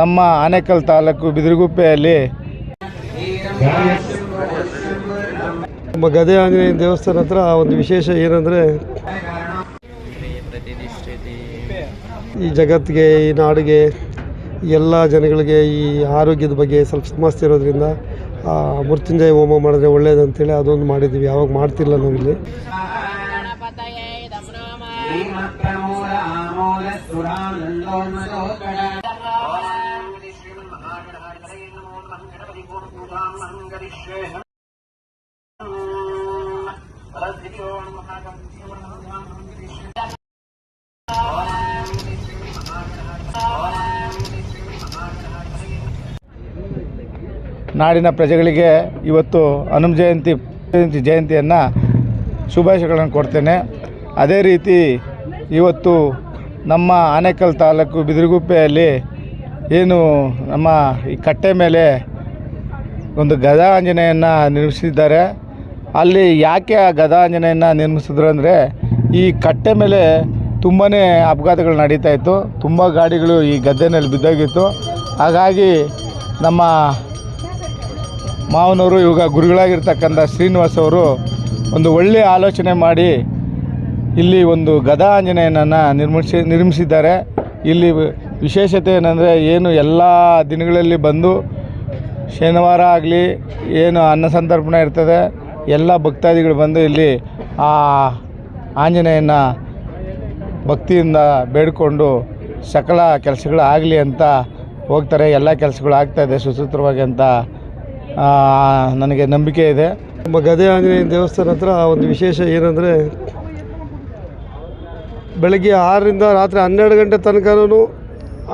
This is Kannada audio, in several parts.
ನಮ್ಮ ಆನೇಕಲ್ ತಾಲೂಕು ಬಿದಿರುಗುಪ್ಪೆಯಲ್ಲಿ ನಮ್ಮ ಗದೆ ಆಂಜನೇಯ ದೇವಸ್ಥಾನ ಹತ್ರ ಒಂದು ವಿಶೇಷ ಏನಂದರೆ ಈ ಜಗತ್ತಿಗೆ, ಈ ನಾಡಿಗೆ ಎಲ್ಲ ಜನಗಳಿಗೆ ಈ ಆರೋಗ್ಯದ ಬಗ್ಗೆ ಸ್ವಲ್ಪ ಸಮಸ್ಯೆ ಇರೋದ್ರಿಂದ ಮೃತ್ಯುಂಜಯ ಹೋಮ ಮಾಡಿದ್ರೆ ಒಳ್ಳೇದಂತೇಳಿ ಅದೊಂದು ಮಾಡಿದ್ದೀವಿ. ಯಾವಾಗ ಮಾಡ್ತಿಲ್ಲ ನಾವಿಲ್ಲಿ. ನಾಡಿನ ಪ್ರಜೆಗಳಿಗೆ ಇವತ್ತು ಹನುಮ ಜಯಂತಿ ಜಯಂತಿ ಜಯಂತಿಯನ್ನು ಶುಭಾಶಯಗಳನ್ನು ಕೊಡ್ತೇನೆ. ಅದೇ ರೀತಿ ಇವತ್ತು ನಮ್ಮ ಆನೇಕಲ್ ತಾಲೂಕು ಬಿದಿರುಗುಪ್ಪೆಯಲ್ಲಿ ಏನು ನಮ್ಮ ಈ ಕಟ್ಟೆ ಮೇಲೆ ಒಂದು ಗದಾ ಆಂಜನೇಯನ್ನು ನಿರ್ಮಿಸಿದ್ದಾರೆ. ಅಲ್ಲಿ ಯಾಕೆ ಆ ಗದಾ ಆಂಜನೇಯನ ನಿರ್ಮಿಸಿದ್ರು ಅಂದರೆ, ಈ ಕಟ್ಟೆ ಮೇಲೆ ತುಂಬಾ ಅಪಘಾತಗಳು ನಡೀತಾ ಇತ್ತು. ತುಂಬ ಗಾಡಿಗಳು ಈ ಗದ್ದೆನಲ್ಲಿ ಬಿದ್ದೋಗಿತ್ತು. ಹಾಗಾಗಿ ನಮ್ಮ ಮಾವನವರು, ಇವಾಗ ಗುರುಗಳಾಗಿರ್ತಕ್ಕಂಥ ಶ್ರೀನಿವಾಸ್ ಅವರು ಒಂದು ಒಳ್ಳೆಯ ಆಲೋಚನೆ ಮಾಡಿ ಇಲ್ಲಿ ಒಂದು ಗದಾ ಆಂಜನೇಯನನ್ನು ನಿರ್ಮಿಸಿ, ನಿರ್ಮಿಸಿದ್ದಾರೆ. ಇಲ್ಲಿ ವಿಶೇಷತೆ ಏನಂದರೆ, ಏನು ಎಲ್ಲ ದಿನಗಳಲ್ಲಿ ಬಂದು ಶನಿವಾರ ಆಗಲಿ ಏನು ಅನ್ನ ಸಂತರ್ಪಣೆ ಇರ್ತದೆ, ಎಲ್ಲ ಭಕ್ತಾದಿಗಳು ಬಂದು ಇಲ್ಲಿ ಆ ಆಂಜನೇಯನ ಭಕ್ತಿಯಿಂದ ಬೇಡಿಕೊಂಡು ಸಕಲ ಕೆಲಸಗಳು ಆಗಲಿ ಅಂತ ಹೋಗ್ತಾರೆ. ಎಲ್ಲ ಕೆಲಸಗಳು ಆಗ್ತಾಯಿದೆ ಸುಸೂತ್ರವಾಗಿ ಅಂತ ನನಗೆ ನಂಬಿಕೆ ಇದೆ. ನಮ್ಮ ಗದೆ ಆಂಜನೇಯ ದೇವಸ್ಥಾನ ಹತ್ರ ಒಂದು ವಿಶೇಷ ಏನಂದರೆ, ಬೆಳಗ್ಗೆ ಆರರಿಂದ ರಾತ್ರಿ ಹನ್ನೆರಡು ಗಂಟೆ ತನಕನೂ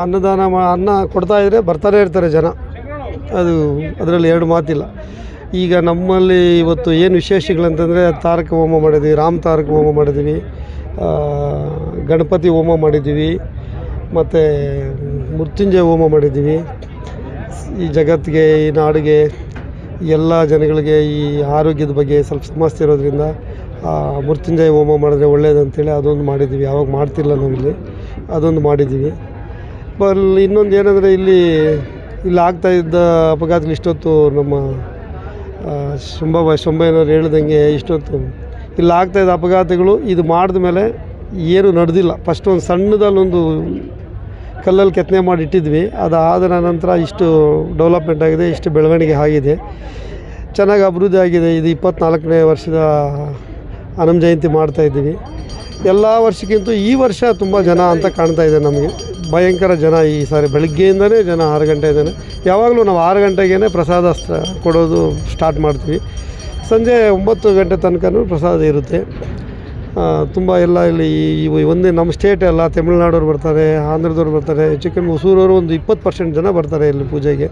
ಅನ್ನದಾನ ಮಾ, ಅನ್ನ ಕೊಡ್ತಾ ಇದ್ರೆ ಬರ್ತಾನೆ ಇರ್ತಾರೆ ಜನ. ಅದು ಅದರಲ್ಲಿ ಎರಡು ಮಾತಿಲ್ಲ. ಈಗ ನಮ್ಮಲ್ಲಿ ಇವತ್ತು ಏನು ವಿಶೇಷಗಳಂತಂದರೆ ತಾರಕ ಹೋಮ ಮಾಡಿದ್ವಿ, ರಾಮ ತಾರಕ ಹೋಮ ಮಾಡಿದ್ವಿ ಗಣಪತಿ ಹೋಮ ಮಾಡಿದ್ದೀವಿ ಮತ್ತು ಮೃತ್ಯುಂಜಯ ಹೋಮ ಮಾಡಿದ್ದೀವಿ ಈ ಜಗತ್ತಿಗೆ, ಈ ನಾಡಿಗೆ ಎಲ್ಲ ಜನಗಳಿಗೆ ಈ ಆರೋಗ್ಯದ ಬಗ್ಗೆ ಸ್ವಲ್ಪ ಸಮಸ್ಯೆ ಇರೋದ್ರಿಂದ ಮೃತ್ಯುಂಜಯ ಹೋಮ ಮಾಡಿದ್ರೆ ಒಳ್ಳೇದಂತೇಳಿ ಅದೊಂದು ಮಾಡಿದ್ದೀವಿ ಯಾವಾಗ ಮಾಡ್ತಿಲ್ಲ ನಾವಿಲ್ಲಿ. ಅದೊಂದು ಮಾಡಿದ್ದೀವಿ ಬಲ್ ಇನ್ನೊಂದು ಏನಂದರೆ ಇಲ್ಲಿ ಇಲ್ಲಿ ಇದ್ದ ಅಪಘಾತಗಳು ಇಷ್ಟೊತ್ತು ನಮ್ಮ ಶುಂಭ ಶುಂಭಯ್ಯನವ್ರು ಹೇಳ್ದಂಗೆ ಇಷ್ಟೊತ್ತು. ಇಲ್ಲಿ ಇದ್ದ ಅಪಘಾತಗಳು, ಇದು ಮಾಡಿದ ಮೇಲೆ ಏನು ನಡೆದಿಲ್ಲ. ಫಸ್ಟ್ ಒಂದು ಸಣ್ಣದಲ್ಲೊಂದು ಕಲ್ಲಲ್ಲಿ ಕೆತ್ತನೆ ಮಾಡಿ ಇಟ್ಟಿದ್ವಿ. ಅದಾದ ನಂತರ ಇಷ್ಟು ಡೆವಲಪ್ಮೆಂಟ್ ಆಗಿದೆ, ಇಷ್ಟು ಬೆಳವಣಿಗೆ ಆಗಿದೆ. ಚೆನ್ನಾಗಿ ಅಭಿವೃದ್ಧಿ ಆಗಿದೆ. ಇದು ಇಪ್ಪತ್ನಾಲ್ಕನೇ ವರ್ಷದ ಹನುಮ ಜಯಂತಿ ಮಾಡ್ತಾ ಇದ್ದೀವಿ. ಎಲ್ಲ ವರ್ಷಕ್ಕಿಂತ ಈ ವರ್ಷ ತುಂಬ ಜನ ಅಂತ ಕಾಣ್ತಾ ಇದೆ ನಮಗೆ. ಭಯಂಕರ ಜನ ಈ ಸಾರಿ ಬೆಳಗ್ಗೆಯಿಂದನೇ ಜನ ಆರು ಗಂಟೆಯಿಂದನೇ ಯಾವಾಗಲೂ ನಾವು ಆರು ಗಂಟೆಗೇ ಪ್ರಸಾದ ಕೊಡೋದು ಸ್ಟಾರ್ಟ್ ಮಾಡ್ತೀವಿ. ಸಂಜೆ ಒಂಬತ್ತು ಗಂಟೆ ತನಕನೂ ಪ್ರಸಾದ ಇರುತ್ತೆ. ತುಂಬ ಎಲ್ಲ ಇಲ್ಲಿ ಒಂದೇ ನಮ್ಮ ಸ್ಟೇಟ್ ಎಲ್ಲ ತಮಿಳ್ನಾಡವ್ರು ಬರ್ತಾರೆ, ಆಂಧ್ರದವ್ರು ಬರ್ತಾರೆ ಚಿಕನ್ ಹೊಸೂರವರು ಒಂದು ಇಪ್ಪತ್ತು ಪರ್ಸೆಂಟ್ ಜನ ಬರ್ತಾರೆ ಇಲ್ಲಿ ಪೂಜೆಗೆ.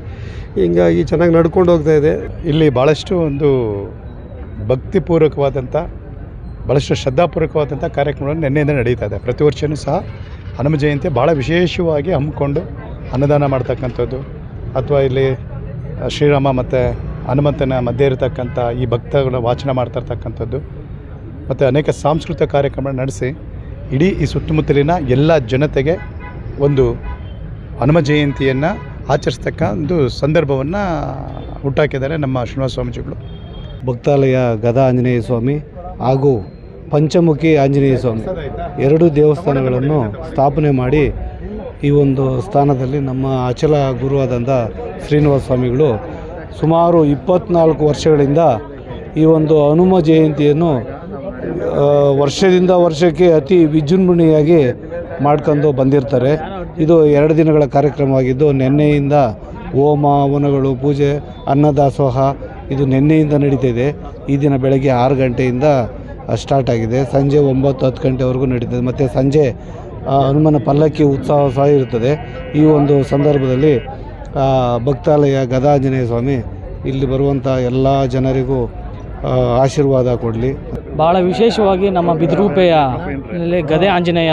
ಹಿಂಗಾಗಿ ಚೆನ್ನಾಗಿ ನಡ್ಕೊಂಡು ಹೋಗ್ತಾ ಇದೆ. ಇಲ್ಲಿ ಭಾಳಷ್ಟು ಒಂದು ಭಕ್ತಿಪೂರ್ವಕವಾದಂಥ ಭಾಳಷ್ಟು ಶ್ರದ್ಧಾಪೂರ್ವಕವಾದಂಥ ಕಾರ್ಯಕ್ರಮಗಳು ನಿನ್ನೆಯಿಂದ ನಡೀತಾ ಇದೆ. ಪ್ರತಿ ವರ್ಷವೂ ಸಹ ಹನುಮ ಜಯಂತಿ ಭಾಳ ವಿಶೇಷವಾಗಿ ಹಮ್ಮಿಕೊಂಡು ಅನ್ನದಾನ ಮಾಡ್ತಕ್ಕಂಥದ್ದು. ಅಥವಾ ಇಲ್ಲಿ ಶ್ರೀರಾಮ ಮತ್ತು ಹನುಮಂತನ ಮಧ್ಯೆ ಇರತಕ್ಕಂಥ ಈ ಭಕ್ತಗಳ ವಾಚನ ಮಾಡ್ತಾ ಇರ್ತಕ್ಕಂಥದ್ದು. ಮತ್ತು ಅನೇಕ ಸಾಂಸ್ಕೃತಿಕ ಕಾರ್ಯಕ್ರಮ ನಡೆಸಿ ಇಡೀ ಈ ಸುತ್ತಮುತ್ತಲಿನ ಎಲ್ಲ ಜನತೆಗೆ ಒಂದು ಹನುಮ ಜಯಂತಿಯನ್ನು ಆಚರಿಸ್ತಕ್ಕ ಒಂದು ಸಂದರ್ಭವನ್ನು ಹುಟ್ಟಾಕಿದ್ದಾರೆ ನಮ್ಮ ಶ್ರೀನಿವಾಸ ಸ್ವಾಮೀಜಿಗಳು. ಭಕ್ತಾಲಯ ಗದಾ ಆಂಜನೇಯ ಸ್ವಾಮಿ ಹಾಗೂ ಪಂಚಮುಖಿ ಆಂಜನೇಯ ಸ್ವಾಮಿ. ಎರಡು ದೇವಸ್ಥಾನಗಳನ್ನು ಸ್ಥಾಪನೆ ಮಾಡಿ ಈ ಒಂದು ಸ್ಥಾನದಲ್ಲಿ ನಮ್ಮ ಅಚಲ ಗುರುವಾದಂಥ ಶ್ರೀನಿವಾಸ ಸ್ವಾಮಿಗಳು ಸುಮಾರು ಇಪ್ಪತ್ನಾಲ್ಕು ವರ್ಷಗಳಿಂದ ಈ ಒಂದು ಹನುಮ ಜಯಂತಿಯನ್ನು ವರ್ಷದಿಂದ ವರ್ಷಕ್ಕೆ ಅತಿ ವಿಜೃಂಭಣೆಯಾಗಿ ಮಾಡ್ಕೊಂಡು ಬಂದಿರ್ತಾರೆ. ಇದು ಎರಡು ದಿನಗಳ ಕಾರ್ಯಕ್ರಮವಾಗಿದ್ದು, ನಿನ್ನೆಯಿಂದ ಹೋಮ, ಹವನಗಳು, ಪೂಜೆ, ಅನ್ನದಾಸೋಹ ಇದು ನಿನ್ನೆಯಿಂದ ಇದೆ. ಈ ದಿನ ಬೆಳಗ್ಗೆ ಆರು ಗಂಟೆಯಿಂದ ಸ್ಟಾರ್ಟ್ ಆಗಿದೆ. ಸಂಜೆ ಒಂಬತ್ತು ಹತ್ತು ಗಂಟೆವರೆಗೂ ನಡೀತದೆ. ಮತ್ತು ಸಂಜೆ ಹನುಮನ ಪಲ್ಲಕ್ಕಿ ಉತ್ಸವ ಸಹ ಇರುತ್ತದೆ. ಈ ಒಂದು ಸಂದರ್ಭದಲ್ಲಿ ಭಕ್ತಾಲಯ ಗದಾಂಜನೇಯ ಸ್ವಾಮಿ ಇಲ್ಲಿ ಬರುವಂಥ ಎಲ್ಲ ಜನರಿಗೂ ಆಶೀರ್ವಾದ ಕೊಡಲಿ. ಭಾಳ ವಿಶೇಷವಾಗಿ ನಮ್ಮ ಬಿದ್ರೂಪೆಯ ಗದೆ ಆಂಜನೇಯ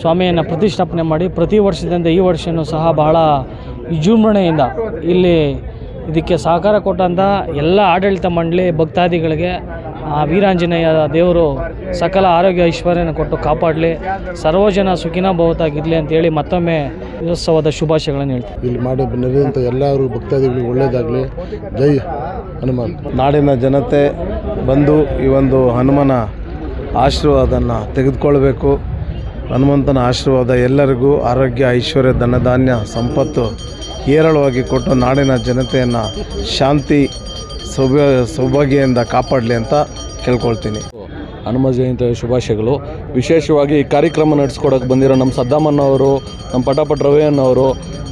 ಸ್ವಾಮಿಯನ್ನು ಪ್ರತಿಷ್ಠಾಪನೆ ಮಾಡಿ ಪ್ರತಿ ವರ್ಷದಿಂದ ಈ ವರ್ಷವೂ ಸಹ ಬಹಳ ವಿಜೃಂಭಣೆಯಿಂದ ಇಲ್ಲಿ ಇದಕ್ಕೆ ಸಹಕಾರ ಕೊಟ್ಟಂಥ ಎಲ್ಲ ಆಡಳಿತ ಮಂಡಳಿ ಭಕ್ತಾದಿಗಳಿಗೆ ಆ ವೀರಾಂಜನೇಯ ದೇವರು ಸಕಲ ಆರೋಗ್ಯ ಐಶ್ವರ್ಯನ ಕೊಟ್ಟು ಕಾಪಾಡಲಿ ಸರ್ವಜನ ಸುಖಿನ ಭವತಾಗಿರಲಿ ಅಂತೇಳಿ ಮತ್ತೊಮ್ಮೆ ಉತ್ಸವದ ಶುಭಾಶಯಗಳನ್ನು ಹೇಳ್ತೀನಿ. ಇಲ್ಲಿ ಮಾಡಿ ನಡೆದಂಥ ಎಲ್ಲರೂ ಭಕ್ತಾದಿಗಳಿಗೆ ಒಳ್ಳೆಯದಾಗಲಿ. ಜೈ ಹನುಮಾನ್. ನಾಡಿನ ಜನತೆ ಬಂದು ಈ ಒಂದು ಹನುಮನ ಆಶೀರ್ವಾದನ ತೆಗೆದುಕೊಳ್ಬೇಕು. ಹನುಮಂತನ ಆಶೀರ್ವಾದ ಎಲ್ಲರಿಗೂ ಆರೋಗ್ಯ ಐಶ್ವರ್ಯ ಧನಧಾನ್ಯ ಸಂಪತ್ತು ಹೇರಳವಾಗಿ ಕೊಟ್ಟು ನಾಡಿನ ಜನತೆಯನ್ನು ಶಾಂತಿ ಸೌಭ್ಯ, ಸೌಭಾಗ್ಯದಿಂದ ಕಾಪಾಡಲಿ ಅಂತ ಕೇಳ್ಕೊಳ್ತೀನಿ. ಹನುಮ ಜಯಂತಿಯ ಶುಭಾಶಯಗಳು. ವಿಶೇಷವಾಗಿ ಈ ಕಾರ್ಯಕ್ರಮ ನಡೆಸ್ಕೊಡೋಕೆ ಬಂದಿರೋ ನಮ್ಮ ಸದ್ದಾಮಣ್ಣವರು ನಮ್ಮ ಪಟಾಪಟ್ ರವಿಯಣ್ಣವರು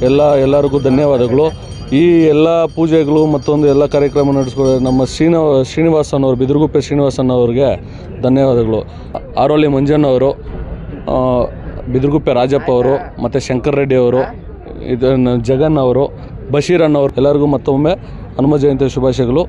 ಎಲ್ಲ, ಎಲ್ಲರಿಗೂ ಧನ್ಯವಾದಗಳು. ಈ ಎಲ್ಲ ಪೂಜೆಗಳು ಮತ್ತೊಂದು ಎಲ್ಲ ಕಾರ್ಯಕ್ರಮ ನಡೆಸ್ಕೊಡೋ ನಮ್ಮ ಶ್ರೀನಿವ ಶ್ರೀನಿವಾಸನವರು ಬಿದಿರುಗುಪ್ಪೆ ಶ್ರೀನಿವಾಸನ್ ಅವ್ರಿಗೆ ಧನ್ಯವಾದಗಳು. ಆರೋಲಿ ಮಂಜಣ್ಣವರು ಬಿದ್ರಗುಪ್ಪೆ ರಾಜಪ್ಪ ಅವರು, ಮತ್ತು ಶಂಕರ್ ರೆಡ್ಡಿ ಅವರು, ಇದನ್ನು ಜಗನ್ ಅವರು ಬಶೀರ್ ಅಣ್ಣವರು ಎಲ್ಲರಿಗೂ ಮತ್ತೊಮ್ಮೆ ಹನುಮ ಜಯಂತಿ ಶುಭಾಶಯಗಳು.